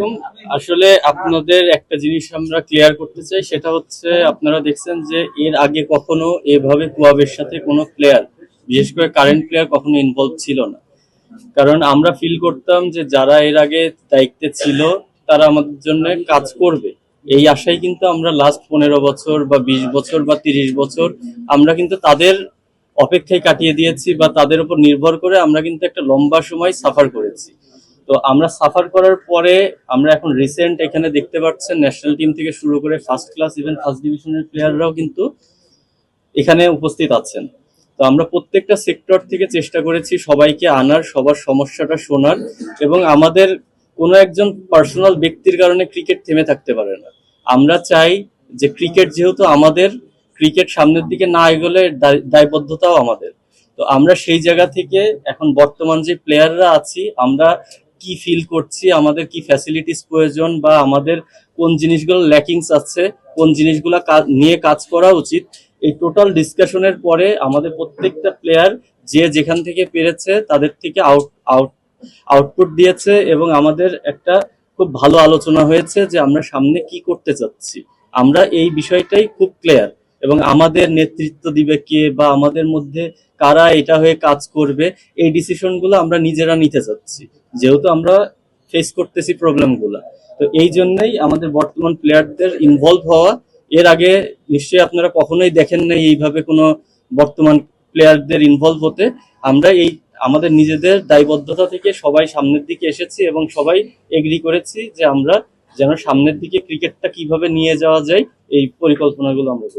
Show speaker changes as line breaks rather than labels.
আলাইকুম আসলে আপনাদের একটা জিনিস আমরা ক্লিয়ার করতে চাই, সেটা হচ্ছে আপনারা দেখছেন যে এর আগে কখনো এভাবে কুয়াবের সাথে কোনো প্লেয়ার বিশেষ করে কারেন্ট প্লেয়ার কখনো ইনভলভ ছিল না। কারণ আমরা ফিল করতাম যে যারা এর আগে দায়িত্বে ছিল, তারা আমাদের জন্য কাজ করবে। এই আশায় কিন্তু আমরা লাস্ট পনেরো বছর বা বিশ বছর বা তিরিশ বছর আমরা কিন্তু তাদের অপেক্ষায় কাটিয়ে দিয়েছি বা তাদের উপর নির্ভর করে আমরা কিন্তু একটা লম্বা সময় সাফার করেছি। তো আমরা সাফার করার পরে আমরা এখন রিসেন্ট এখানে দেখতে পাচ্ছেন ন্যাশনাল টিম থেকে শুরু করে ফার্স্ট ক্লাস ইভেন ফার্স্ট ডিভিশনের প্লেয়াররাও কিন্তু এখানে উপস্থিত আছেন। তো আমরা প্রত্যেকটা সেক্টর থেকে চেষ্টা করেছি সবাইকে আনার, সবার সমস্যাটা শোনার এবং আমাদের কোনো একজন পার্সোনাল ব্যক্তির কারণে ক্রিকেট থেমে থাকতে পারে না। আমরা চাই যে ক্রিকেট যেহেতু আমাদের ক্রিকেট সামনের দিকে না এগোলে দায়- দায়বদ্ধতাও আমাদের। তো আমরা সেই জায়গা থেকে এখন বর্তমান যে প্লেয়াররা আছি, আমরা কি ফিল করছি, আমাদের কি ফ্যাসিলিটিস প্রয়োজন বা আমাদের কোন জিনিসগুলো ল্যাকিংস আছে, কোন জিনিসগুলো নিয়ে কাজ করা উচিত, এই টোটাল ডিসকাশনের পরে আমাদের প্রত্যেকটা প্লেয়ার যে যেখান থেকে পেরেছে তাদের থেকে আউট আউট আউটপুট দিয়েছে এবং আমাদের একটা খুব ভালো আলোচনা হয়েছে যে আমরা সামনে কি করতে চাচ্ছি। আমরা এই বিষয়টাই খুব ক্লিয়ার এবং আমাদের নেতৃত্ব দিবে কে বা আমাদের মধ্যে কারা এটা হয়ে কাজ করবে, এই ডিসিশনগুলো আমরা নিজেরা নিতে চাচ্ছি। যেহেতু আমরা ফেস করতেছি প্রবলেমগুলো তো এই জন্যই আমাদের বর্তমান প্লেয়ারদের ইনভলভ হওয়া, এর আগে নিশ্চয়ই আপনারা কখনোই দেখেন নাই এইভাবে কোনো বর্তমান প্লেয়ারদের ইনভলভ হতে। আমরা এই আমাদের নিজেদের দায়বদ্ধতা থেকে সবাই সামনের দিকে এসেছি এবং সবাই এগ্রি করেছি যে আমরা যেন সামনের দিকে ক্রিকেটটা কীভাবে নিয়ে যাওয়া যায়, এই পরিকল্পনাগুলো আমরা করেছি।